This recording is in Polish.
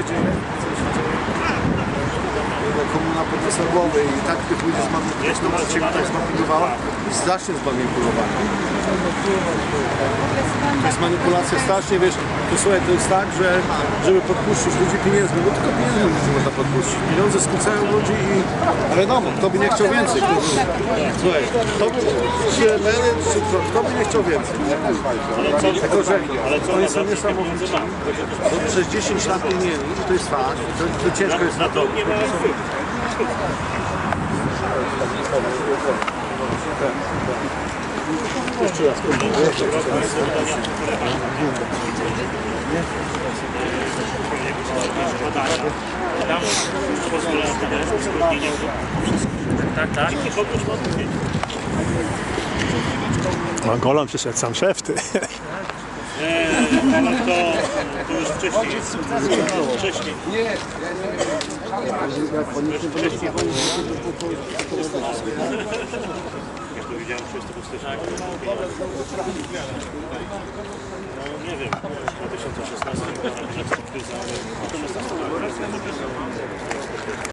się dzieje? Co się dzieje? Bo komuna podniosła głowę i tak tych ludzi zmanipulowała, strasznie zmanipulowała. To jest manipulacja strasznie, wiesz, to słuchaj, to jest tak, że żeby podpuścić ludzi pieniędzmi, bo tylko pieniędzmi ludzi można podpuścić. Pieniądze skłócają ludzi i a wiadomo, kto by nie chciał więcej. Kto, słuchaj, kto by, czy emeryt, czy kto, kto by nie chciał więcej. Tylko, że oni są niesamowici. No, przez 10 lat nie mieli, to jest fakt, to, to ciężko jest na to. Jeszcze raz, Mongolon przyszedł sam szef, ty. Ale to, to już wcześniej. Wcześniej. Jak to widziałem 30 stycznia. No nie wiem, w 2016 roku, że